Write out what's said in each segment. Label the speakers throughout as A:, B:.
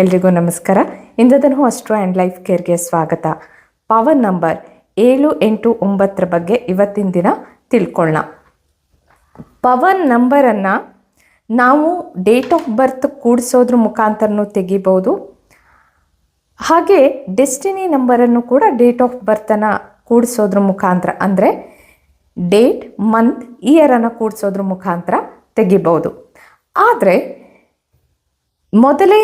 A: ಎಲ್ರಿಗೂ ನಮಸ್ಕಾರ. ಇಂದದನ್ನು ಅಸ್ಟ್ರೋ ಆ್ಯಂಡ್ ಲೈಫ್ ಕೇರ್ಗೆ ಸ್ವಾಗತ. ಪವರ್ ನಂಬರ್ ಏಳು ಎಂಟು ಒಂಬತ್ತರ ಬಗ್ಗೆ ಇವತ್ತಿನ ದಿನ ತಿಳ್ಕೊಳ್ಳೋಣ. ಪವರ್ ನಂಬರನ್ನು ನಾವು ಡೇಟ್ ಆಫ್ ಬರ್ತ್ ಕೂಡಿಸೋದ್ರ ಮುಖಾಂತರನೂ ತೆಗಿಬೋದು. ಹಾಗೆ ಡೆಸ್ಟಿನಿ ನಂಬರನ್ನು ಕೂಡ ಡೇಟ್ ಆಫ್ ಬರ್ತನ್ನು ಕೂಡಿಸೋದ್ರ ಮುಖಾಂತರ, ಅಂದರೆ ಡೇಟ್ ಮಂತ್ ಇಯರನ್ನು ಕೂಡಿಸೋದ್ರ ಮುಖಾಂತರ ತೆಗಿಬೋದು. ಆದರೆ ಮೊದಲೇ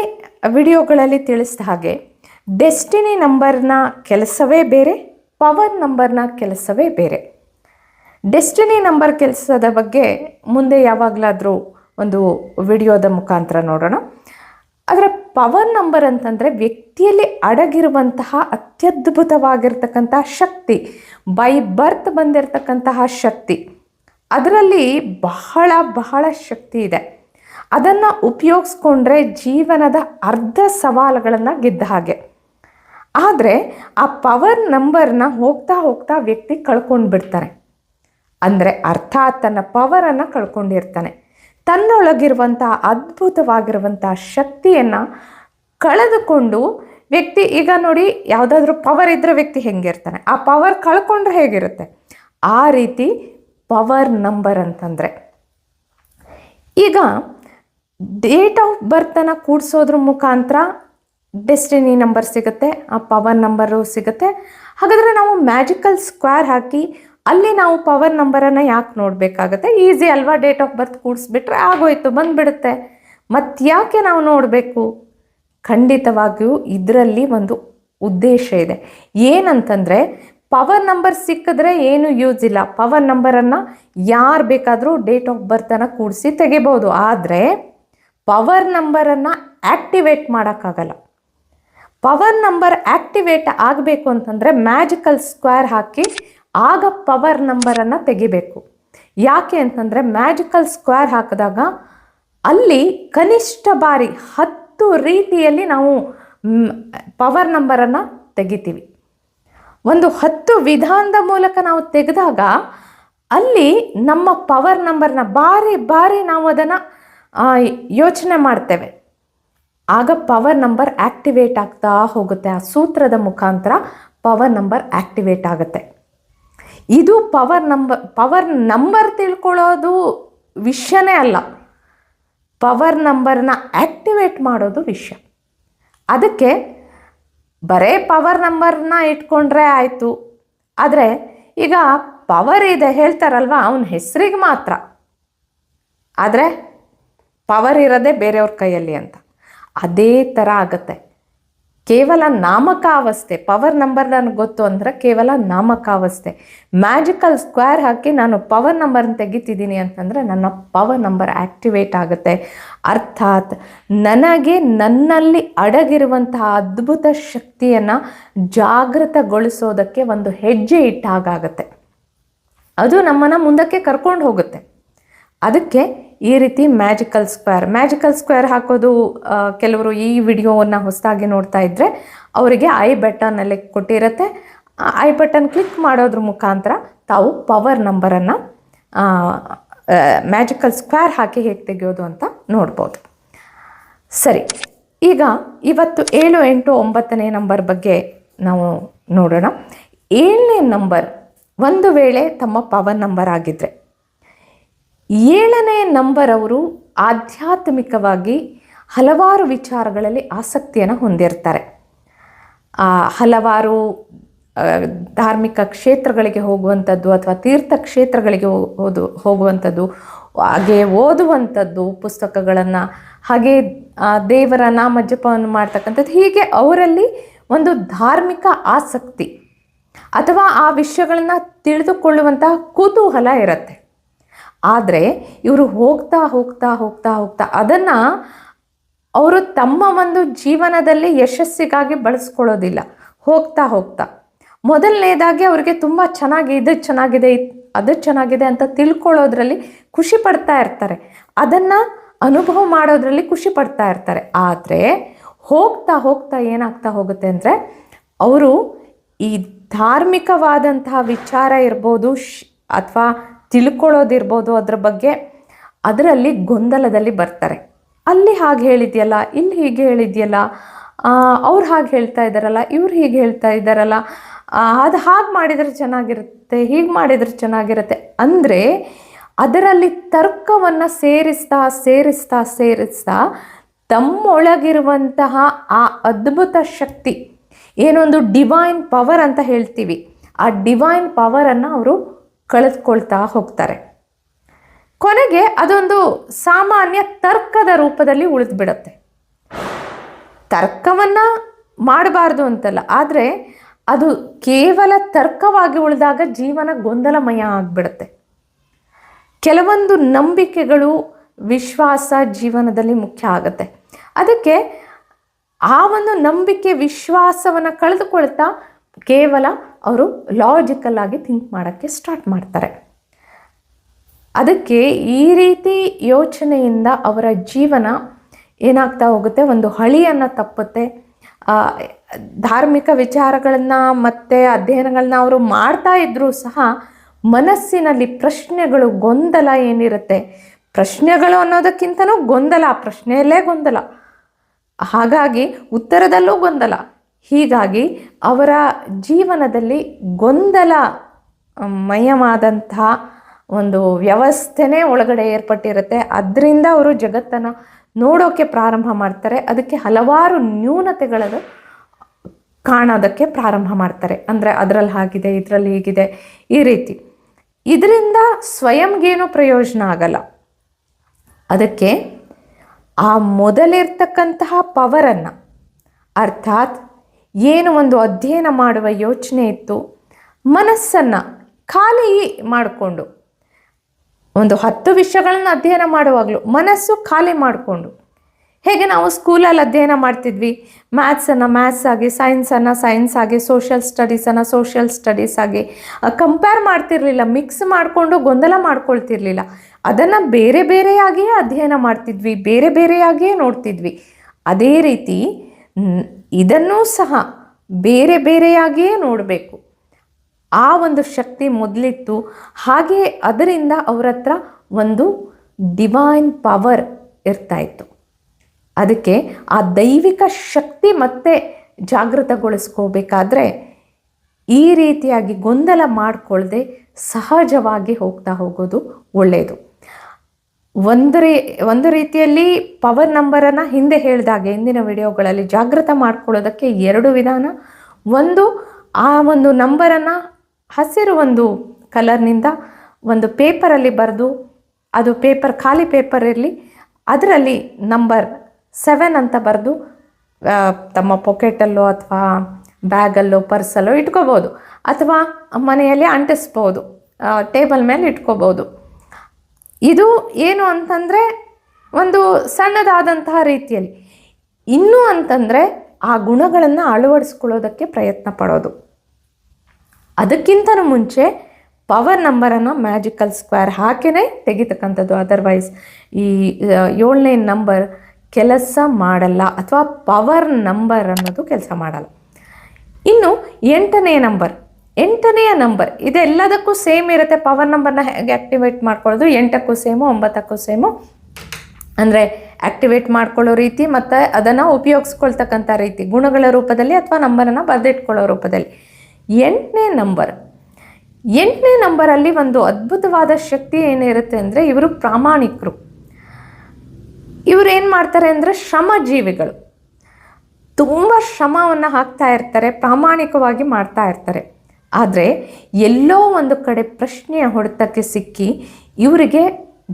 A: ವಿಡಿಯೋಗಳಲ್ಲಿ ತಿಳಿಸಿದ ಹಾಗೆ, ಡೆಸ್ಟಿನಿ ನಂಬರ್ನ ಕೆಲಸವೇ ಬೇರೆ, ಪವರ್ ನಂಬರ್ನ ಕೆಲಸವೇ ಬೇರೆ. ಡೆಸ್ಟಿನಿ ನಂಬರ್ ಕೆಲಸದ ಬಗ್ಗೆ ಮುಂದೆ ಯಾವಾಗಲಾದರೂ ಒಂದು ವಿಡಿಯೋದ ಮುಖಾಂತರ ನೋಡೋಣ. ಆದರೆ ಪವರ್ ನಂಬರ್ ಅಂತಂದರೆ ವ್ಯಕ್ತಿಯಲ್ಲಿ ಅಡಗಿರುವಂತಹ ಅತ್ಯದ್ಭುತವಾಗಿರ್ತಕ್ಕಂತಹ ಶಕ್ತಿ, ಬೈ ಬರ್ತ್ ಬಂದಿರತಕ್ಕಂತಹ ಶಕ್ತಿ. ಅದರಲ್ಲಿ ಬಹಳ ಬಹಳ ಶಕ್ತಿ ಇದೆ. ಅದನ್ನು ಉಪಯೋಗಿಸ್ಕೊಂಡ್ರೆ ಜೀವನದ ಅರ್ಧ ಸವಾಲುಗಳನ್ನು ಗೆದ್ದ ಹಾಗೆ. ಆದರೆ ಆ ಪವರ್ ನಂಬರ್ನ ಹೋಗ್ತಾ ಹೋಗ್ತಾ ವ್ಯಕ್ತಿ ಕಳ್ಕೊಂಡು ಬಿಡ್ತಾನೆ. ಅಂದರೆ ಅರ್ಥಾತ್ ತನ್ನ ಪವರನ್ನು ಕಳ್ಕೊಂಡಿರ್ತಾನೆ. ತನ್ನೊಳಗಿರುವಂಥ ಅದ್ಭುತವಾಗಿರುವಂಥ ಶಕ್ತಿಯನ್ನು ಕಳೆದುಕೊಂಡು ವ್ಯಕ್ತಿ, ಈಗ ನೋಡಿ ಯಾವುದಾದ್ರೂ ಪವರ್ ಇದ್ದರೆ ವ್ಯಕ್ತಿ ಹೆಂಗಿರ್ತಾನೆ. ಆ ಪವರ್ ಕಳ್ಕೊಂಡ್ರೆ ಹೇಗಿರುತ್ತೆ? ಆ ರೀತಿ ಪವರ್ ನಂಬರ್ ಅಂತಂದರೆ. ಈಗ ಡೇಟ್ ಆಫ್ ಬರ್ತನ್ನು ಕೂಡಿಸೋದ್ರ ಮುಖಾಂತರ ಡೆಸ್ಟಿನಿ ನಂಬರ್ ಸಿಗುತ್ತೆ, ಆ ಪವರ್ ನಂಬರು ಸಿಗುತ್ತೆ. ಹಾಗಾದರೆ ನಾವು ಮ್ಯಾಜಿಕಲ್ ಸ್ಕ್ವೇರ್ ಹಾಕಿ ಅಲ್ಲಿ ನಾವು ಪವರ್ ನಂಬರನ್ನು ಯಾಕೆ ನೋಡಬೇಕಾಗತ್ತೆ? ಈಸಿ ಅಲ್ವಾ? ಡೇಟ್ ಆಫ್ ಬರ್ತ್ ಕೂಡಿಸ್ಬಿಟ್ರೆ ಆಗೋಯ್ತು, ಬಂದುಬಿಡುತ್ತೆ. ಮತ್ತೆ ಯಾಕೆ ನಾವು ನೋಡಬೇಕು? ಖಂಡಿತವಾಗಿಯೂ ಇದರಲ್ಲಿ ಒಂದು ಉದ್ದೇಶ ಇದೆ. ಏನಂತಂದರೆ ಪವರ್ ನಂಬರ್ ಸಿಕ್ಕಿದ್ರೆ ಏನು ಯೂಸ್ ಇಲ್ಲ. ಪವರ್ ನಂಬರನ್ನು ಯಾರು ಬೇಕಾದರೂ ಡೇಟ್ ಆಫ್ ಬರ್ತನ್ನು ಕೂಡಿಸಿ ತೆಗಿಬೋದು. ಆದರೆ ಪವರ್ ನಂಬರನ್ನು ಆ್ಯಕ್ಟಿವೇಟ್ ಮಾಡೋಕ್ಕಾಗಲ್ಲ. ಪವರ್ ನಂಬರ್ ಆ್ಯಕ್ಟಿವೇಟ್ ಆಗಬೇಕು ಅಂತಂದರೆ ಮ್ಯಾಜಿಕಲ್ ಸ್ಕ್ವೇರ್ ಹಾಕಿ ಆಗ ಪವರ್ ನಂಬರನ್ನು ತೆಗಿಬೇಕು. ಯಾಕೆ ಅಂತಂದರೆ ಮ್ಯಾಜಿಕಲ್ ಸ್ಕ್ವೇರ್ ಹಾಕಿದಾಗ ಅಲ್ಲಿ ಕನಿಷ್ಠ ಬಾರಿ ಹತ್ತು ರೀತಿಯಲ್ಲಿ ನಾವು ಪವರ್ ನಂಬರನ್ನು ತೆಗಿತೀವಿ. ಒಂದು ಹತ್ತು ವಿಧಾನದ ಮೂಲಕ ನಾವು ತೆಗೆದಾಗ ಅಲ್ಲಿ ನಮ್ಮ ಪವರ್ ನಂಬರ್ನ ಬಾರಿ ಬಾರಿ ನಾವು ಅದನ್ನು ಯೋಚನೆ ಮಾಡ್ತೇವೆ. ಆಗ ಪವರ್ ನಂಬರ್ ಆ್ಯಕ್ಟಿವೇಟ್ ಆಗ್ತಾ ಹೋಗುತ್ತೆ. ಆ ಸೂತ್ರದ ಮುಖಾಂತರ ಪವರ್ ನಂಬರ್ ಆ್ಯಕ್ಟಿವೇಟ್ ಆಗುತ್ತೆ. ಇದು ಪವರ್ ನಂಬರ್ ಪವರ್ ನಂಬರ್ ತಿಳ್ಕೊಳ್ಳೋದು ವಿಷಯನೇ ಅಲ್ಲ. ಪವರ್ ನಂಬರ್ನ ಆ್ಯಕ್ಟಿವೇಟ್ ಮಾಡೋದು ವಿಷಯ. ಅದಕ್ಕೆ ಬರೇ ಪವರ್ ನಂಬರ್ನ ಇಟ್ಕೊಂಡ್ರೆ ಆಯಿತು. ಆದರೆ ಈಗ ಪವರ್ ಇದೆ ಹೇಳ್ತಾರಲ್ವ, ಅವನ ಹೆಸರಿಗೆ ಮಾತ್ರ. ಆದರೆ ಪವರ್ ಇರೋದೇ ಬೇರೆಯವ್ರ ಕೈಯಲ್ಲಿ ಅಂತ. ಅದೇ ಥರ ಆಗುತ್ತೆ. ಕೇವಲ ನಾಮಕಾವಸ್ಥೆ ಪವರ್ ನಂಬರ್ ನನಗೆ ಗೊತ್ತು ಅಂದರೆ ಕೇವಲ ನಾಮಕಾವಸ್ಥೆ. ಮ್ಯಾಜಿಕಲ್ ಸ್ಕ್ವೇರ್ ಹಾಕಿ ನಾನು ಪವರ್ ನಂಬರ್ನ ತೆಗಿತಿದ್ದೀನಿ ಅಂತಂದರೆ ನನ್ನ ಪವರ್ ನಂಬರ್ ಆ್ಯಕ್ಟಿವೇಟ್ ಆಗುತ್ತೆ. ಅರ್ಥಾತ್ ನನಗೆ ನನ್ನಲ್ಲಿ ಅಡಗಿರುವಂತಹ ಅದ್ಭುತ ಶಕ್ತಿಯನ್ನು ಜಾಗೃತಗೊಳಿಸೋದಕ್ಕೆ ಒಂದು ಹೆಜ್ಜೆ ಇಟ್ಟಾಗುತ್ತೆ ಅದು ನಮ್ಮನ್ನು ಮುಂದಕ್ಕೆ ಕರ್ಕೊಂಡು ಹೋಗುತ್ತೆ. ಅದಕ್ಕೆ ಈ ರೀತಿ ಮ್ಯಾಜಿಕಲ್ ಸ್ಕ್ವೇರ್. ಮ್ಯಾಜಿಕಲ್ ಸ್ಕ್ವೇರ್ ಹಾಕೋದು ಕೆಲವರು ಈ ವಿಡಿಯೋವನ್ನು ಹೊಸದಾಗಿ ನೋಡ್ತಾ ಇದ್ದರೆ ಅವರಿಗೆ ಐ ಬಟನಲ್ಲಿ ಕೊಟ್ಟಿರುತ್ತೆ. ಐ ಬಟನ್ ಕ್ಲಿಕ್ ಮಾಡೋದ್ರ ಮುಖಾಂತರ ತಾವು ಪವರ್ ನಂಬರನ್ನು ಮ್ಯಾಜಿಕಲ್ ಸ್ಕ್ವೇರ್ ಹಾಕಿ ಹೇಗೆ ತೆಗೆಯೋದು ಅಂತ ನೋಡ್ಬೋದು. ಸರಿ, ಈಗ ಇವತ್ತು ಏಳು ಎಂಟು ಒಂಬತ್ತನೇ ನಂಬರ್ ಬಗ್ಗೆ ನಾವು ನೋಡೋಣ. ಏಳನೇ ನಂಬರ್, ಒಂದು ವೇಳೆ ತಮ್ಮ ಪವರ್ ನಂಬರ್ ಆಗಿದ್ದರೆ ಏಳನೇ ನಂಬರ್ ಅವರು ಆಧ್ಯಾತ್ಮಿಕವಾಗಿ ಹಲವಾರು ವಿಚಾರಗಳಲ್ಲಿ ಆಸಕ್ತಿಯನ್ನು ಹೊಂದಿರ್ತಾರೆ. ಹಲವಾರು ಧಾರ್ಮಿಕ ಕ್ಷೇತ್ರಗಳಿಗೆ ಹೋಗುವಂಥದ್ದು ಅಥವಾ ತೀರ್ಥ ಕ್ಷೇತ್ರಗಳಿಗೆ ಹೋಗುವಂಥದ್ದು, ಹಾಗೆ ಓದುವಂಥದ್ದು ಪುಸ್ತಕಗಳನ್ನು, ಹಾಗೆ ದೇವರ ನಾಮ ಜಪವನ್ನು ಮಾಡ್ತಕ್ಕಂಥದ್ದು ಹೀಗೆ ಅವರಲ್ಲಿ ಒಂದು ಧಾರ್ಮಿಕ ಆಸಕ್ತಿ ಅಥವಾ ಆ ವಿಷಯಗಳನ್ನು ತಿಳಿದುಕೊಳ್ಳುವಂತಹ ಕುತೂಹಲ ಇರುತ್ತೆ. ಆದರೆ ಇವರು ಹೋಗ್ತಾ ಹೋಗ್ತಾ ಹೋಗ್ತಾ ಹೋಗ್ತಾ ಅದನ್ನು ಅವರು ತಮ್ಮ ಒಂದು ಜೀವನದಲ್ಲಿ ಯಶಸ್ಸಿಗಾಗಿ ಬಳಸ್ಕೊಳ್ಳೋದಿಲ್ಲ. ಹೋಗ್ತಾ ಹೋಗ್ತಾ. ಮೊದಲನೇದಾಗಿ ಅವರಿಗೆ ತುಂಬ ಚೆನ್ನಾಗಿ ಇದು ಚೆನ್ನಾಗಿದೆ ಅದು ಚೆನ್ನಾಗಿದೆ ಅಂತ ತಿಳ್ಕೊಳ್ಳೋದ್ರಲ್ಲಿ ಖುಷಿ ಪಡ್ತಾ ಇರ್ತಾರೆ. ಅದನ್ನು ಅನುಭವ ಮಾಡೋದ್ರಲ್ಲಿ ಖುಷಿ ಪಡ್ತಾ ಇರ್ತಾರೆ. ಆದರೆ ಹೋಗ್ತಾ ಹೋಗ್ತಾ ಏನಾಗ್ತಾ ಹೋಗುತ್ತೆ ಅಂದರೆ ಅವರು ಈ ಧಾರ್ಮಿಕವಾದಂತಹ ವಿಚಾರ ಇರ್ಬೋದು ಅಥವಾ ತಿಳ್ಕೊಳ್ಳೋದಿರ್ಬೋದು ಅದ್ರ ಬಗ್ಗೆ, ಅದರಲ್ಲಿ ಗೊಂದಲದಲ್ಲಿ ಬರ್ತಾರೆ. ಅಲ್ಲಿ ಹಾಗೆ ಹೇಳಿದ್ಯಲ್ಲ, ಇಲ್ಲಿ ಹೀಗೆ ಹೇಳಿದ್ಯಲ್ಲ ಅವ್ರು ಹಾಗೆ ಹೇಳ್ತಾ ಇದ್ದಾರಲ್ಲ ಇವ್ರು ಹೀಗೆ ಹೇಳ್ತಾ ಇದ್ದಾರಲ್ಲ ಅದು ಹಾಗೆ ಮಾಡಿದರೆ ಚೆನ್ನಾಗಿರುತ್ತೆ, ಹೀಗೆ ಮಾಡಿದರೆ ಚೆನ್ನಾಗಿರುತ್ತೆ ಅಂದರೆ ಅದರಲ್ಲಿ ತರ್ಕವನ್ನು ಸೇರಿಸ್ತಾ ಸೇರಿಸ್ತಾ ಸೇರಿಸ್ತಾ ತಮ್ಮೊಳಗಿರುವಂತಹ ಆ ಅದ್ಭುತ ಶಕ್ತಿ, ಏನೊಂದು ಡಿವೈನ್ ಪವರ್ ಅಂತ ಹೇಳ್ತೀವಿ. ಆ ಡಿವೈನ್ ಪವರನ್ನು ಅವರು ಕಳೆದುಕೊಳ್ತಾ ಹೋಗ್ತಾರೆ. ಕೊನೆಗೆ ಅದೊಂದು ಸಾಮಾನ್ಯ ತರ್ಕದ ರೂಪದಲ್ಲಿ ಉಳಿದ್ಬಿಡತ್ತೆ. ತರ್ಕವನ್ನು ಮಾಡಬಾರ್ದು ಅಂತಲ್ಲ, ಆದರೆ ಅದು ಕೇವಲ ತರ್ಕವಾಗಿ ಉಳಿದಾಗ ಜೀವನ ಗೊಂದಲಮಯ ಆಗಿಬಿಡುತ್ತೆ. ಕೆಲವೊಂದು ನಂಬಿಕೆಗಳು ವಿಶ್ವಾಸ ಜೀವನದಲ್ಲಿ ಮುಖ್ಯ ಆಗುತ್ತೆ. ಅದಕ್ಕೆ ಆ ಒಂದು ನಂಬಿಕೆ, ವಿಶ್ವಾಸವನ್ನು ಕಳೆದುಕೊಳ್ತಾ ಕೇವಲ ಅವರು ಲಾಜಿಕಲ್ ಆಗಿ ಥಿಂಕ್ ಮಾಡೋಕ್ಕೆ ಸ್ಟಾರ್ಟ್ ಮಾಡ್ತಾರೆ. ಅದಕ್ಕೆ ಈ ರೀತಿ ಯೋಚನೆಯಿಂದ ಅವರ ಜೀವನ ಏನಾಗ್ತಾ ಹೋಗುತ್ತೆ? ಒಂದು ಹಳಿಯನ್ನು ತಪ್ಪುತ್ತೆ. ಧಾರ್ಮಿಕ ವಿಚಾರಗಳನ್ನು ಮತ್ತು ಅಧ್ಯಯನಗಳನ್ನ ಅವರು ಮಾಡ್ತಾ ಇದ್ದರೂ ಸಹ ಮನಸ್ಸಿನಲ್ಲಿ ಪ್ರಶ್ನೆಗಳು ಗೊಂದಲ ಏನಿರುತ್ತೆ? ಪ್ರಶ್ನೆಗಳು ಅನ್ನೋದಕ್ಕಿಂತನೂ ಗೊಂದಲ, ಪ್ರಶ್ನೆಯಲ್ಲೇ ಗೊಂದಲ. ಹಾಗಾಗಿ ಉತ್ತರದಲ್ಲೂ ಗೊಂದಲ. ಹೀಗಾಗಿ ಅವರ ಜೀವನದಲ್ಲಿ ಗೊಂದಲ ಮಯವಾದಂತಹ ಒಂದು ವ್ಯವಸ್ಥೆನೇ ಒಳಗಡೆ ಏರ್ಪಟ್ಟಿರುತ್ತೆ. ಅದರಿಂದ ಅವರು ಜಗತ್ತನ್ನು ನೋಡೋಕ್ಕೆ ಪ್ರಾರಂಭ ಮಾಡ್ತಾರೆ. ಅದಕ್ಕೆ ಹಲವಾರು ನ್ಯೂನತೆಗಳನ್ನು ಕಾಣೋದಕ್ಕೆ ಪ್ರಾರಂಭ ಮಾಡ್ತಾರೆ. ಅಂದರೆ ಅದರಲ್ಲಿ ಹಾಗಿದೆ, ಇದರಲ್ಲಿ ಹೀಗಿದೆ, ಈ ರೀತಿ. ಇದರಿಂದ ಸ್ವಯಂಗೇನು ಪ್ರಯೋಜನ ಆಗಲ್ಲ. ಅದಕ್ಕೆ ಆ ಮೊದಲಿರ್ತಕ್ಕಂತಹ ಪವರನ್ನು, ಅರ್ಥಾತ್ ಏನು ಒಂದು ಅಧ್ಯಯನ ಮಾಡುವ ಯೋಚನೆ ಇತ್ತು, ಮನಸ್ಸನ್ನು ಖಾಲಿ ಮಾಡಿಕೊಂಡು, ಒಂದು ಹತ್ತು ವಿಷಯಗಳನ್ನು ಅಧ್ಯಯನ ಮಾಡುವಾಗಲೂ ಮನಸ್ಸು ಖಾಲಿ ಮಾಡಿಕೊಂಡು. ಹೇಗೆ ನಾವು ಸ್ಕೂಲಲ್ಲಿ ಅಧ್ಯಯನ ಮಾಡ್ತಿದ್ವಿ? ಮ್ಯಾಥ್ಸನ್ನು ಮ್ಯಾಥ್ಸ್ ಆಗಿ ಸೈನ್ಸನ್ನು ಸೈನ್ಸ್ ಆಗಿ ಸೋಷಿಯಲ್ ಸ್ಟಡೀಸನ್ನು ಸೋಷಿಯಲ್ ಸ್ಟಡೀಸ್ ಆಗಿ. ಕಂಪೇರ್ ಮಾಡ್ತಿರಲಿಲ್ಲ ಮಿಕ್ಸ್ ಮಾಡಿಕೊಂಡು ಗೊಂದಲ ಮಾಡ್ಕೊಳ್ತಿರ್ಲಿಲ್ಲ. ಅದನ್ನು ಬೇರೆ ಬೇರೆಯಾಗಿಯೇ ಅಧ್ಯಯನ ಮಾಡ್ತಿದ್ವಿ, ಬೇರೆ ಬೇರೆಯಾಗಿಯೇ ನೋಡ್ತಿದ್ವಿ. ಅದೇ ರೀತಿ ಇದನ್ನೂ ಸಹ ಬೇರೆ ಬೇರೆಯಾಗಿಯೇ ನೋಡಬೇಕು. ಆ ಒಂದು ಶಕ್ತಿ ಮೊದಲಿತ್ತು. ಹಾಗೆ ಅದರಿಂದ ಅವ್ರ ಹತ್ರ ಒಂದು ಡಿವೈನ್ ಪವರ್ ಇರ್ತಾ ಇತ್ತು ಅದಕ್ಕೆ ಆ ದೈವಿಕ ಶಕ್ತಿ ಮತ್ತೆ ಜಾಗೃತಗೊಳಿಸ್ಕೋಬೇಕಾದ್ರೆ ಈ ರೀತಿಯಾಗಿ ಗೊಂದಲ ಮಾಡಿಕೊಳ್ಳದೆ ಸಹಜವಾಗಿ ಹೋಗ್ತಾ ಹೋಗೋದು ಒಳ್ಳೆಯದು ಒಂದು ರೀ ಒಂದು ರೀತಿಯಲ್ಲಿ ಪವರ್ ನಂಬರನ್ನು ಹಿಂದೆ ಹೇಳಿದಾಗೆ ಹಿಂದಿನ ವಿಡಿಯೋಗಳಲ್ಲಿ ಜಾಗೃತ ಮಾಡ್ಕೊಳ್ಳೋದಕ್ಕೆ ಎರಡು ವಿಧಾನ. ಒಂದು, ಆ ಒಂದು ನಂಬರನ್ನು ಹಸಿರು ಒಂದು ಕಲರ್ನಿಂದ ಒಂದು ಪೇಪರಲ್ಲಿ ಬರೆದು, ಅದು ಪೇಪರ್ ಖಾಲಿ ಪೇಪರ್ ಇರಲಿ, ಅದರಲ್ಲಿ ನಂಬರ್ ಸೆವೆನ್ ಅಂತ ಬರೆದು ತಮ್ಮ ಪೊಕೆಟಲ್ಲೋ ಅಥವಾ ಬ್ಯಾಗಲ್ಲೋ ಪರ್ಸಲ್ಲೋ ಇಟ್ಕೋಬೋದು. ಅಥವಾ ಮನೆಯಲ್ಲಿ ಅಂಟಿಸ್ಬೋದು ಟೇಬಲ್ ಮೇಲೆ ಇಟ್ಕೋಬೋದು. ಇದು ಏನು ಅಂತಂದರೆ ಒಂದು ಸಣ್ಣದಾದಂತಹ ರೀತಿಯಲ್ಲಿ. ಇನ್ನೂ ಅಂತಂದರೆ ಆ ಗುಣಗಳನ್ನು ಅಳವಡಿಸ್ಕೊಳ್ಳೋದಕ್ಕೆ ಪ್ರಯತ್ನ ಪಡೋದು. ಅದಕ್ಕಿಂತನೂ ಮುಂಚೆ ಪವರ್ ನಂಬರನ್ನು ಮ್ಯಾಜಿಕಲ್ ಸ್ಕ್ವೇರ್ ಹಾಕೇ ತೆಗಿತಕ್ಕಂಥದ್ದು. ಅದರ್ವೈಸ್ ಈ ಏಳನೇ ನಂಬರ್ ಕೆಲಸ ಮಾಡಲ್ಲ ಅಥವಾ ಪವರ್ ನಂಬರ್ ಅನ್ನೋದು ಕೆಲಸ ಮಾಡಲ್ಲ. ಇನ್ನು ಎಂಟನೇ ನಂಬರ್ ಎಂಟನೆಯ ನಂಬರ್ ಇದೆಲ್ಲದಕ್ಕೂ ಸೇಮ್ ಇರುತ್ತೆ. ಪವರ್ ನಂಬರ್ನ ಹೇಗೆ ಆಕ್ಟಿವೇಟ್ ಮಾಡ್ಕೊಳ್ಳೋದು? ಎಂಟಕ್ಕೂ ಸೇಮು ಒಂಬತ್ತಕ್ಕೂ ಸೇಮು ಅಂದರೆ ಆ್ಯಕ್ಟಿವೇಟ್ ಮಾಡ್ಕೊಳ್ಳೋ ರೀತಿ ಮತ್ತು ಅದನ್ನು ಉಪಯೋಗಿಸ್ಕೊಳ್ತಕ್ಕಂಥ ರೀತಿ. ಗುಣಗಳ ರೂಪದಲ್ಲಿ ಅಥವಾ ನಂಬರನ್ನು ಬರೆದಿಟ್ಕೊಳ್ಳೋ ರೂಪದಲ್ಲಿ. ಎಂಟನೇ ನಂಬರ್ ಎಂಟನೇ ನಂಬರಲ್ಲಿ ಒಂದು ಅದ್ಭುತವಾದ ಶಕ್ತಿ ಏನಿರುತ್ತೆ ಅಂದರೆ ಇವರು ಪ್ರಾಮಾಣಿಕರು. ಇವರು ಏನು ಮಾಡ್ತಾರೆ ಅಂದರೆ ಶ್ರಮಜೀವಿಗಳು. ತುಂಬ ಶ್ರಮವನ್ನು ಹಾಕ್ತಾ ಇರ್ತಾರೆ, ಪ್ರಾಮಾಣಿಕವಾಗಿ ಮಾಡ್ತಾ ಇರ್ತಾರೆ. ಆದರೆ ಎಲ್ಲೋ ಒಂದು ಕಡೆ ಪ್ರಶ್ನೆಯ ಹೊಡೆತಕ್ಕೆ ಸಿಕ್ಕಿ ಇವರಿಗೆ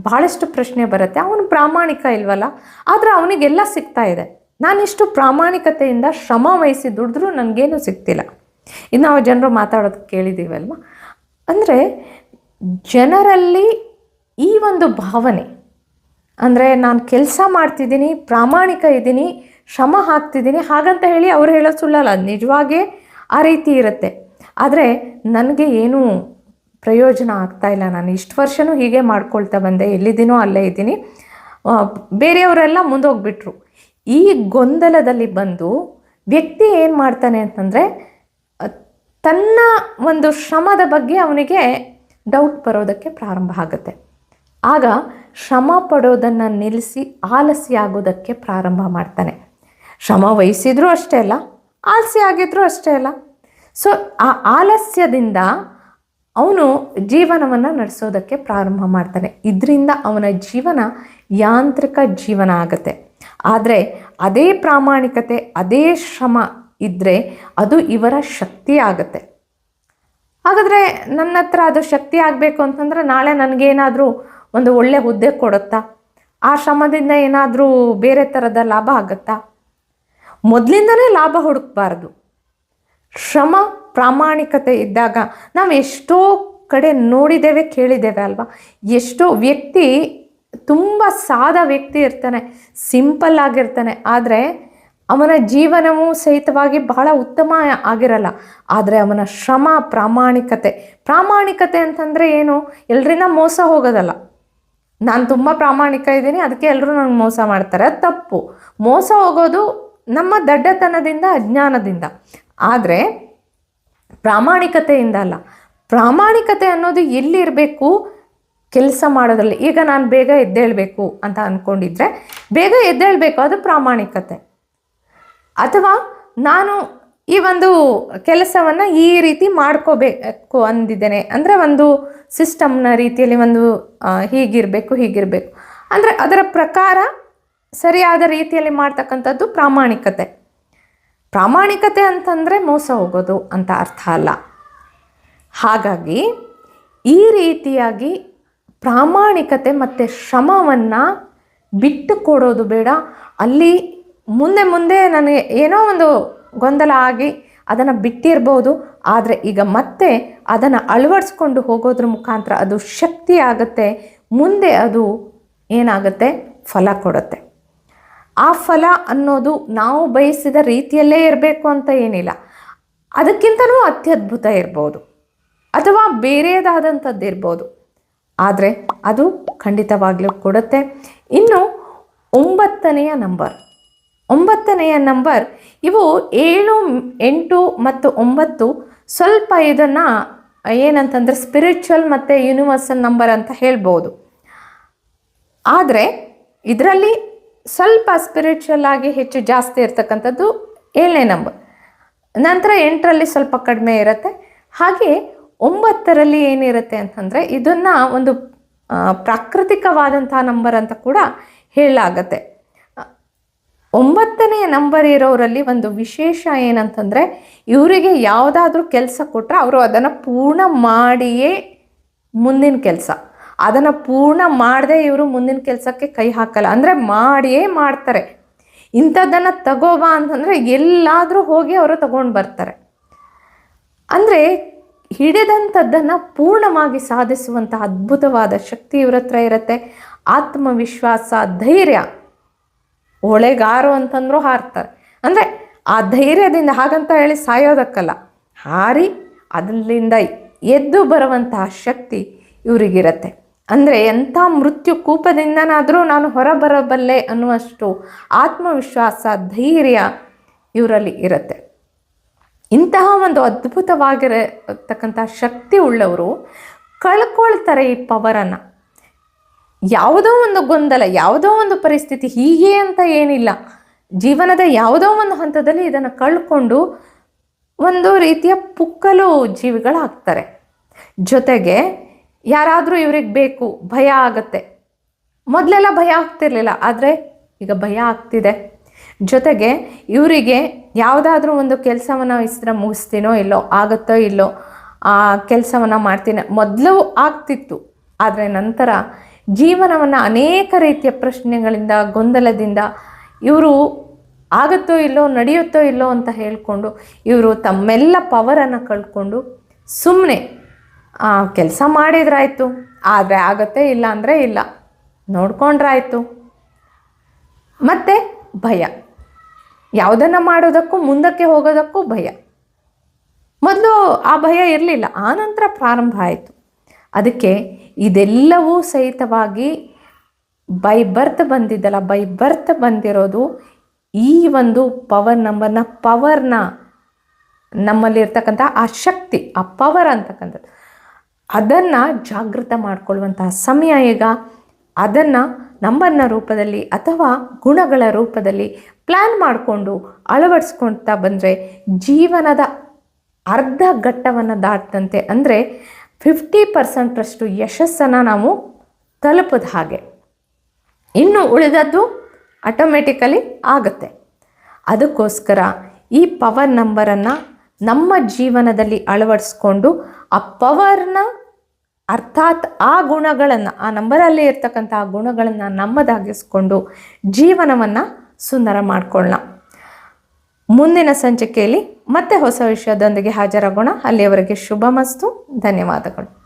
A: ಭಾಳಷ್ಟು ಪ್ರಶ್ನೆ ಬರುತ್ತೆ. ಅವನು ಪ್ರಾಮಾಣಿಕ ಇಲ್ವಲ್ಲ? ಆದರೆ ಅವನಿಗೆಲ್ಲ ಸಿಗ್ತಾ ಇದೆ. ನಾನಿಷ್ಟು ಪ್ರಾಮಾಣಿಕತೆಯಿಂದ ಶ್ರಮ ವಹಿಸಿ ದುಡಿದ್ರೂ ನನಗೇನು ಸಿಗ್ತಿಲ್ಲ. ಇನ್ನು ನಾವು ಜನರು ಮಾತಾಡೋದು ಕೇಳಿದ್ದೀವಲ್ವ ಅಂದರೆ ಜನರಲ್ಲಿ ಈ ಒಂದು ಭಾವನೆ, ಅಂದರೆ ನಾನು ಕೆಲಸ ಮಾಡ್ತಿದ್ದೀನಿ, ಪ್ರಾಮಾಣಿಕ ಇದ್ದೀನಿ, ಶ್ರಮ ಹಾಕ್ತಿದ್ದೀನಿ, ಹಾಗಂತ ಹೇಳಿ ಅವ್ರು ಹೇಳೋ ಸುಳ್ಳಲ್ಲ. ನಿಜವಾಗೇ ಆ ರೀತಿ ಇರುತ್ತೆ. ಆದರೆ ನನಗೆ ಏನೂ ಪ್ರಯೋಜನ ಆಗ್ತಾ ಇಲ್ಲ. ನಾನು ಇಷ್ಟು ವರ್ಷನೂ ಹೀಗೆ ಮಾಡ್ಕೊಳ್ತಾ ಬಂದೆ. ಎಲ್ಲಿದ್ದೀನೋ ಅಲ್ಲೇ ಇದ್ದೀನಿ. ಬೇರೆಯವರೆಲ್ಲ ಮುಂದೋಗ್ಬಿಟ್ರು. ಈ ಗೊಂದಲದಲ್ಲಿ ಬಂದು ವ್ಯಕ್ತಿ ಏನು ಮಾಡ್ತಾನೆ ಅಂತಂದರೆ ತನ್ನ ಒಂದು ಶ್ರಮದ ಬಗ್ಗೆ ಅವನಿಗೆ ಡೌಟ್ ಬರೋದಕ್ಕೆ ಪ್ರಾರಂಭ ಆಗುತ್ತೆ. ಆಗ ಶ್ರಮ ಪಡೋದನ್ನು ನಿಲ್ಲಿಸಿ ಆಲಸ್ಯ ಆಗೋದಕ್ಕೆ ಪ್ರಾರಂಭ ಮಾಡ್ತಾನೆ. ಶ್ರಮ ವಹಿಸಿದ್ರೂ ಅಷ್ಟೇ ಅಲ್ಲ ಆಲಸ್ಯ ಆಗಿದ್ರೂ ಅಷ್ಟೇ ಅಲ್ಲ. ಸೊ ಆ ಆಲಸ್ಯದಿಂದ ಅವನು ಜೀವನವನ್ನು ನಡೆಸೋದಕ್ಕೆ ಪ್ರಾರಂಭ ಮಾಡ್ತಾನೆ. ಇದರಿಂದ ಅವನ ಜೀವನ ಯಾಂತ್ರಿಕ ಜೀವನ ಆಗುತ್ತೆ. ಆದರೆ ಅದೇ ಪ್ರಾಮಾಣಿಕತೆ, ಅದೇ ಶ್ರಮ ಇದ್ದರೆ ಅದು ಇವರ ಶಕ್ತಿ ಆಗುತ್ತೆ. ಹಾಗಾದರೆ ನನ್ನ ಹತ್ರ ಅದು ಶಕ್ತಿ ಆಗಬೇಕು ಅಂತಂದರೆ ನಾಳೆ ನನಗೇನಾದರೂ ಒಂದು ಒಳ್ಳೆ ಹುದ್ದೆ ಕೊಡುತ್ತಾ? ಆ ಶ್ರಮದಿಂದ ಏನಾದರೂ ಬೇರೆ ಥರದ ಲಾಭ ಆಗುತ್ತಾ? ಮೊದಲಿಂದಲೇ ಲಾಭ ಹುಡುಕ್ಬಾರ್ದು. ಶ್ರಮ, ಪ್ರಾಮಾಣಿಕತೆ ಇದ್ದಾಗ ನಾವು ಎಷ್ಟೋ ಕಡೆ ನೋಡಿದ್ದೇವೆ, ಕೇಳಿದ್ದೇವೆ ಅಲ್ವಾ? ಎಷ್ಟೋ ವ್ಯಕ್ತಿ ತುಂಬ ಸಾದ ವ್ಯಕ್ತಿ ಇರ್ತಾನೆ, ಸಿಂಪಲ್ ಆಗಿರ್ತಾನೆ, ಆದರೆ ಅವನ ಜೀವನವೂ ಸಹಿತವಾಗಿ ಬಹಳ ಉತ್ತಮ ಆಗಿರಲ್ಲ. ಆದರೆ ಅವನ ಶ್ರಮ, ಪ್ರಾಮಾಣಿಕತೆ ಪ್ರಾಮಾಣಿಕತೆ ಅಂತಂದರೆ ಏನು? ಎಲ್ರಿಂದ ಮೋಸ ಹೋಗೋದಲ್ಲ. ನಾನು ತುಂಬ ಪ್ರಾಮಾಣಿಕ ಇದ್ದೀನಿ, ಅದಕ್ಕೆ ಎಲ್ಲರೂ ನನಗೆ ಮೋಸ ಮಾಡ್ತಾರೆ. ತಪ್ಪು. ಮೋಸ ಹೋಗೋದು ನಮ್ಮ ದಡ್ಡತನದಿಂದ, ಅಜ್ಞಾನದಿಂದ. ಆದರೆ ಪ್ರಾಮಾಣಿಕತೆಯಿಂದ ಅಲ್ಲ. ಪ್ರಾಮಾಣಿಕತೆ ಅನ್ನೋದು ಎಲ್ಲಿರಬೇಕು ಕೆಲಸ ಮಾಡೋದ್ರಲ್ಲಿ. ಈಗ ನಾನು ಬೇಗ ಎದ್ದೇಳಬೇಕು ಅಂತ ಅಂದ್ಕೊಂಡಿದ್ರೆ ಬೇಗ ಎದ್ದೇಳಬೇಕು, ಅದು ಪ್ರಾಮಾಣಿಕತೆ. ಅಥವಾ ನಾನು ಈ ಒಂದು ಕೆಲಸವನ್ನು ಈ ರೀತಿ ಮಾಡ್ಕೋಬೇಕು ಅಂದಿದ್ದೇನೆ. ಅಂದರೆ ಒಂದು ಸಿಸ್ಟಮ್ನ ರೀತಿಯಲ್ಲಿ ಒಂದು ಹೀಗಿರಬೇಕು ಹೀಗಿರಬೇಕು. ಅಂದರೆ ಅದರ ಪ್ರಕಾರ ಸರಿಯಾದ ರೀತಿಯಲ್ಲಿ ಮಾಡ್ತಕ್ಕಂಥದ್ದು ಪ್ರಾಮಾಣಿಕತೆ. ಪ್ರಾಮಾಣಿಕತೆ ಅಂತಂದರೆ ಮೋಸ ಹೋಗೋದು ಅಂತ ಅರ್ಥ ಅಲ್ಲ. ಹಾಗಾಗಿ ಈ ರೀತಿಯಾಗಿ ಪ್ರಾಮಾಣಿಕತೆ ಮತ್ತು ಶ್ರಮವನ್ನು ಬಿಟ್ಟು ಕೊಡೋದು ಬೇಡ. ಅಲ್ಲಿ ಮುಂದೆ ಮುಂದೆ ನನಗೆ ಏನೋ ಒಂದು ಗೊಂದಲ ಆಗಿ ಅದನ್ನು ಬಿಟ್ಟಿರ್ಬೋದು. ಆದರೆ ಈಗ ಮತ್ತೆ ಅದನ್ನು ಅಳವಡಿಸ್ಕೊಂಡು ಹೋಗೋದ್ರ ಮುಖಾಂತರ ಅದು ಶಕ್ತಿ ಆಗುತ್ತೆ. ಮುಂದೆ ಅದು ಏನಾಗುತ್ತೆ? ಫಲ ಕೊಡುತ್ತೆ. ಆ ಫಲ ಅನ್ನೋದು ನಾವು ಬಯಸಿದ ರೀತಿಯಲ್ಲೇ ಇರಬೇಕು ಅಂತ ಏನಿಲ್ಲ. ಅದಕ್ಕಿಂತಲೂ ಅತ್ಯದ್ಭುತ ಇರ್ಬೋದು. ಅಥವಾ ಬೇರೆಯದಾದಂಥದ್ದು ಇರ್ಬೋದು. ಆದರೆ ಅದು ಖಂಡಿತವಾಗಲೂ ಕೊಡುತ್ತೆ. ಇನ್ನು ಒಂಬತ್ತನೆಯ ನಂಬರ್. ಒಂಬತ್ತನೆಯ ನಂಬರ್, ಇವು ಏಳು, ಎಂಟು ಮತ್ತು ಒಂಬತ್ತು ಸ್ವಲ್ಪ ಇದನ್ನು ಏನಂತಂದರೆ ಸ್ಪಿರಿಚುವಲ್ ಮತ್ತು ಯೂನಿವರ್ಸಲ್ ನಂಬರ್ ಅಂತ ಹೇಳ್ಬೋದು. ಆದರೆ ಇದರಲ್ಲಿ ಸ್ವಲ್ಪ ಸ್ಪಿರಿಚುವಲ್ ಆಗಿ ಹೆಚ್ಚು ಜಾಸ್ತಿ ಇರ್ತಕ್ಕಂಥದ್ದು ಏಳನೇ ನಂಬರ್ ನಂತರ ಎಂಟರಲ್ಲಿ ಸ್ವಲ್ಪ ಕಡಿಮೆ ಇರುತ್ತೆ. ಹಾಗೆ ಒಂಬತ್ತರಲ್ಲಿ ಏನಿರುತ್ತೆ ಅಂತಂದರೆ ಇದನ್ನು ಒಂದು ಪ್ರಾಕೃತಿಕವಾದಂಥ ನಂಬರ್ ಅಂತ ಕೂಡ ಹೇಳಲಾಗತ್ತೆ. ಒಂಬತ್ತನೇ ನಂಬರ್ ಇರೋರಲ್ಲಿ ಒಂದು ವಿಶೇಷ ಏನಂತಂದರೆ ಇವರಿಗೆ ಯಾವುದಾದ್ರೂ ಕೆಲಸ ಕೊಟ್ಟರೆ ಅವರು ಅದನ್ನು ಪೂರ್ಣ ಮಾಡಿಯೇ ಮುಂದಿನ ಕೆಲಸ. ಅದನ್ನು ಪೂರ್ಣ ಮಾಡದೆ ಇವರು ಮುಂದಿನ ಕೆಲಸಕ್ಕೆ ಕೈ ಹಾಕಲ್ಲ. ಅಂದರೆ ಮಾಡಿಯೇ ಮಾಡ್ತಾರೆ. ಇಂಥದ್ದನ್ನು ತಗೋಬಾ ಅಂತಂದರೆ ಎಲ್ಲಾದರೂ ಹೋಗಿ ಅವರು ತಗೊಂಡು ಬರ್ತಾರೆ. ಅಂದರೆ ಹಿಡಿದಂಥದ್ದನ್ನು ಪೂರ್ಣವಾಗಿ ಸಾಧಿಸುವಂಥ ಅದ್ಭುತವಾದ ಶಕ್ತಿ ಇವ್ರ ಹತ್ರ ಇರುತ್ತೆ. ಆತ್ಮವಿಶ್ವಾಸ, ಧೈರ್ಯ. ಒಳೆಗಾರು ಅಂತಂದ್ರೂ ಹಾರ್ತಾರೆ. ಅಂದರೆ ಆ ಧೈರ್ಯದಿಂದ ಹಾಗಂತ ಹೇಳಿ ಸಾಯೋದಕ್ಕಲ್ಲ. ಹಾರಿ ಅದರಿಂದ ಎದ್ದು ಬರುವಂತಹ ಶಕ್ತಿ ಇವರಿಗಿರತ್ತೆ. ಅಂದರೆ ಎಂಥ ಮೃತ್ಯು ಕೂಪದಿಂದನಾದರೂ ನಾನು ಹೊರಬರಬಲ್ಲೆ ಅನ್ನುವಷ್ಟು ಆತ್ಮವಿಶ್ವಾಸ, ಧೈರ್ಯ ಇವರಲ್ಲಿ ಇರುತ್ತೆ. ಇಂತಹ ಒಂದು ಅದ್ಭುತವಾಗಿರತಕ್ಕಂಥ ಶಕ್ತಿ ಉಳ್ಳವರು ಕಳ್ಕೊಳ್ತಾರೆ ಈ ಪವರನ್ನು. ಯಾವುದೋ ಒಂದು ಗೊಂದಲ, ಯಾವುದೋ ಒಂದು ಪರಿಸ್ಥಿತಿ ಹೀಗೆ ಅಂತ ಏನಿಲ್ಲ. ಜೀವನದ ಯಾವುದೋ ಒಂದು ಹಂತದಲ್ಲಿ ಇದನ್ನು ಕಳ್ಕೊಂಡು ಒಂದು ರೀತಿಯ ಪುಕ್ಕಲು ಜೀವಿಗಳಾಗ್ತಾರೆ. ಜೊತೆಗೆ ಯಾರಾದರೂ ಇವ್ರಿಗೆ ಬೇಕು, ಭಯ ಆಗತ್ತೆ. ಮೊದಲೆಲ್ಲ ಭಯ ಆಗ್ತಿರ್ಲಿಲ್ಲ, ಆದರೆ ಈಗ ಭಯ ಆಗ್ತಿದೆ. ಜೊತೆಗೆ ಇವರಿಗೆ ಯಾವುದಾದ್ರೂ ಒಂದು ಕೆಲಸವನ್ನು ಇಸ್ತ್ರ ಮುಗಿಸ್ತೀನೋ ಇಲ್ಲೋ, ಆಗುತ್ತೋ ಇಲ್ಲೋ, ಆ ಕೆಲಸವನ್ನು ಮಾಡ್ತೀನಿ. ಮೊದಲು ಆಗ್ತಿತ್ತು, ಆದರೆ ನಂತರ ಜೀವನವನ್ನು ಅನೇಕ ರೀತಿಯ ಪ್ರಶ್ನೆಗಳಿಂದ, ಗೊಂದಲದಿಂದ ಇವರು ಆಗುತ್ತೋ ಇಲ್ಲೋ, ನಡೆಯುತ್ತೋ ಇಲ್ಲೋ ಅಂತ ಹೇಳಿಕೊಂಡು ಇವರು ತಮ್ಮೆಲ್ಲ ಪವರನ್ನು ಕಳ್ಕೊಂಡು ಸುಮ್ಮನೆ ಕೆಲಸ ಮಾಡಿದ್ರಾಯ್ತು. ಆದರೆ ಆಗತ್ತೆ ಇಲ್ಲ ಅಂದರೆ ಇಲ್ಲ. ನೋಡ್ಕೊಂಡ್ರಾಯ್ತು. ಮತ್ತು ಭಯ. ಯಾವುದನ್ನು ಮಾಡೋದಕ್ಕೂ ಮುಂದಕ್ಕೆ ಹೋಗೋದಕ್ಕೂ ಭಯ. ಮೊದಲು ಆ ಭಯ ಇರಲಿಲ್ಲ. ಆನಂತರ ಪ್ರಾರಂಭ ಆಯಿತು. ಅದಕ್ಕೆ ಇದೆಲ್ಲವೂ ಸಹಿತವಾಗಿ ಬೈ ಬರ್ತ್ ಬಂದಿದ್ದಲ್ಲ ಬೈ ಬರ್ತ್ ಬಂದಿರೋದು ಈ ಒಂದು ಪವರ್ ನಂಬರ್ನ ಪವರ್ನ ನಮ್ಮಲ್ಲಿರ್ತಕ್ಕಂಥ ಆ ಶಕ್ತಿ, ಆ ಪವರ್ ಅಂತಕ್ಕಂಥದ್ದು. ಅದನ್ನು ಜಾಗೃತ ಮಾಡಿಕೊಳ್ಳುವಂತಹ ಸಮಯ ಈಗ. ಅದನ್ನು ನಂಬರ್ನ ರೂಪದಲ್ಲಿ ಅಥವಾ ಗುಣಗಳ ರೂಪದಲ್ಲಿ ಪ್ಲ್ಯಾನ್ ಮಾಡಿಕೊಂಡು ಅಳವಡಿಸ್ಕೊಳ್ತಾ ಬಂದರೆ ಜೀವನದ ಅರ್ಧ ಘಟ್ಟವನ್ನು ದಾಟದಂತೆ ಅಂದರೆ ಫಿಫ್ಟಿ ಪರ್ಸೆಂಟ್ರಷ್ಟು ಯಶಸ್ಸನ್ನು ನಾವು ತಲುಪದ ಹಾಗೆ. ಇನ್ನು ಉಳಿದದ್ದು ಆಟೋಮೆಟಿಕಲಿ ಆಗುತ್ತೆ. ಅದಕ್ಕೋಸ್ಕರ ಈ ಪವರ್ ನಂಬರನ್ನು ನಮ್ಮ ಜೀವನದಲ್ಲಿ ಅಳವಡಿಸ್ಕೊಂಡು ಆ ಪವರ್ನ ಅರ್ಥಾತ್ ಆ ಗುಣಗಳನ್ನು, ಆ ನಂಬರಲ್ಲಿ ಇರ್ತಕ್ಕಂಥ ಆ ಗುಣಗಳನ್ನು ನಮ್ಮದಾಗಿಸ್ಕೊಂಡು ಜೀವನವನ್ನು ಸುಂದರ ಮಾಡಿಕೊಳ್ಳೋಣ ಮುಂದಿನ ಸಂಚಿಕೆಯಲ್ಲಿ ಮತ್ತೆ ಹೊಸ ವಿಷಯದೊಂದಿಗೆ ಹಾಜರಾಗೋಣ. ಅಲ್ಲಿಯವರೆಗೆ ಶುಭ ಮಸ್ತು ಧನ್ಯವಾದಗಳು.